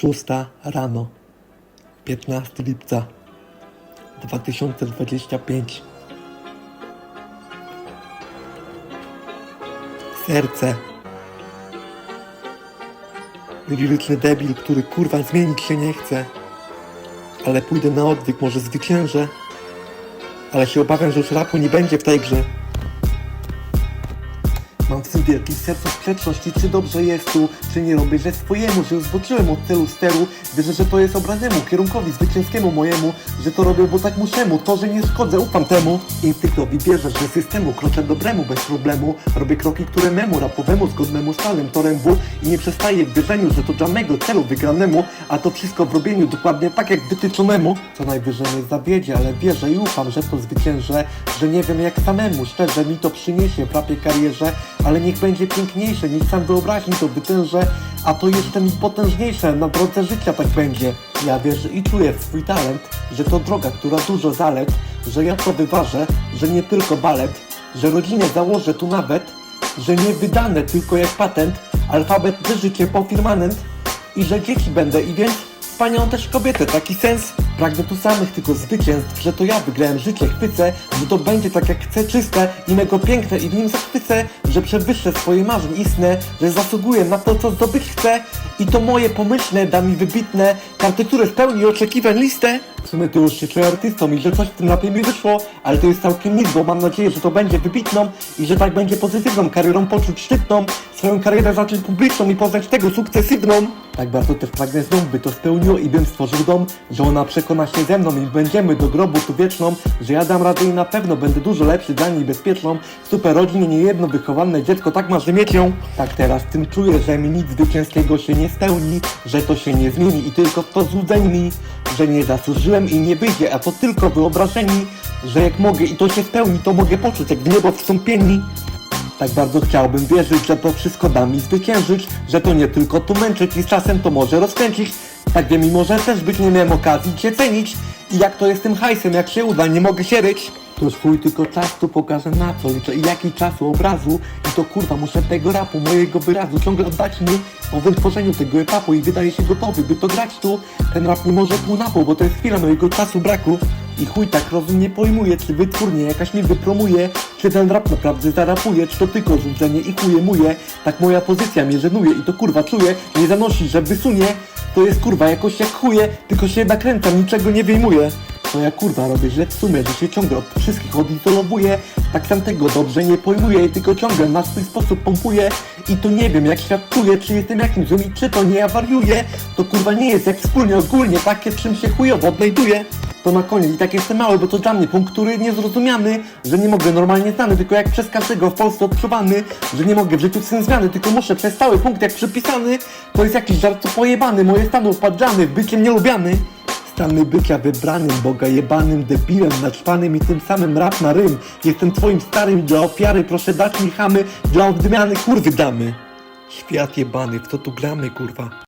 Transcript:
Szósta rano, 15 lipca 2025. Serce. Liryczny debil, który kurwa zmienić się nie chce. Ale pójdę na odwyk, może zwyciężę. Ale się obawiam, że już rapu nie będzie w tej grze. Mam w tym wielki sercu sprzeczności, czy dobrze jest tu, czy nie robię, że swojemu, że już zboczyłem od celu steru. Wierzę, że to jest obranemu, kierunkowi zwycięskiemu mojemu, że to robię, bo tak muszę mu, to, że nie szkodzę, ufam temu. Instynktowi wierzę, że systemu kroczę dobremu bez problemu. Robię kroki, które memu, rapowemu, zgodnemu szalem, torem W i nie przestaję w wierzeniu, że to dla mego celu wygranemu, a to wszystko w robieniu dokładnie tak jak wytyczonemu. Co najwyżej mnie zawiedzie, ale wierzę i ufam, że to zwyciężę, że nie wiem jak samemu, szczerze mi to przyniesie w rapie karierze, ale niech będzie piękniejsze, niech sam wyobraźni to wytężę, a to jeszcze mi potężniejsze, na drodze życia tak będzie. Ja wierzę i czuję w swój talent, że to droga, która dużo zalet, że ja to wyważę, że nie tylko balet, że rodzinę założę tu nawet, że nie wydane tylko jak patent, alfabet życie po firmament i że dzieci będę i więc panią też kobietę, taki sens. Pragnę tu samych tylko zwycięstw, że to ja wygrałem życie, chwycę, że to będzie tak jak chcę, czyste i mego piękne i w nim zachwycę, że przewyższę swoje marzeń istne, że zasługuję na to, co zdobyć chcę. I to moje pomyślne da mi wybitne karty, które spełni oczekiwań listę. W sumie to już się czuję artystą i że coś w tym rapie mi wyszło, ale to jest całkiem nic, bo mam nadzieję, że to będzie wybitną i że tak będzie pozytywną karierą poczuć szczytną, swoją karierę zacząć publiczną i poznać tego sukcesywną. Tak bardzo też pragnę znów, by to spełniło i bym stworzył dom, że ona przekona się ze mną i będziemy do grobu tu wieczną, że ja dam radę i na pewno będę dużo lepszy dla niej bezpieczną. Super rodzinie, nie jedno wychowane dziecko, tak marzy mieć ją. Tak teraz tym czuję, że mi nic zwycięskiego się nie spełni, że to się nie zmieni i tylko to złudzeń mi, że nie zasłużyłem i nie wyjdzie, a to tylko wyobrażeni, że jak mogę i to się spełni, to mogę poczuć jak w niebo wstąpieni. Tak bardzo chciałbym wierzyć, że to wszystko da mi zwyciężyć, że to nie tylko tu męczyć i z czasem to może rozkręcić. Tak wiem, mimo że też być nie miałem okazji cię cenić. I jak to jest tym hajsem, jak się uda, nie mogę się ryć. To chuj, tylko czas tu pokażę na co liczę i jaki czasu obrazu. I to kurwa, muszę tego rapu, mojego wyrazu ciągle oddać mu po wytworzeniu tego etapu i wydaje się gotowy, by to grać tu. Ten rap nie może pół na pół, bo to jest chwila mojego czasu braku. I chuj tak rozum nie pojmuje, czy wytwórnie jakaś mi wypromuje, czy ten rap naprawdę zarapuje, czy to tylko rzucenie i chuje muje. Tak moja pozycja mnie żenuje i to kurwa czuję, nie zanosi, że wysunie. To jest kurwa jakoś jak chuje, tylko się nakręcam, niczego nie wyjmuję. To ja kurwa robię źle w sumie, że się ciągle od wszystkich odizolowuję Tak sam tego dobrze nie pojmuję i tylko ciągle na swój sposób pompuję I to nie wiem jak świat czuje, czy jestem jakimś złym i czy to nie ja wariuję To kurwa nie jest jak wspólnie ogólnie, takie czym się chujowo odnajduję to na koniec i tak jestem mały, bo to dla mnie punkt, który niezrozumiany Że nie mogę normalnie znany, tylko jak przez każdego w Polsce odczuwany Że nie mogę w życiu syn zmiany, tylko muszę przez cały punkt jak przypisany To jest jakiś żart pojebany, moje stanu wpadrzany, byciem nielubiany Stany bycia wybranym, boga jebanym, debilem, naćpanym i tym samym rap na rym. Jestem twoim starym dla ofiary, proszę dać mi chamy, dla odmiany kurwy damy. Świat jebany, w co tu gramy kurwa?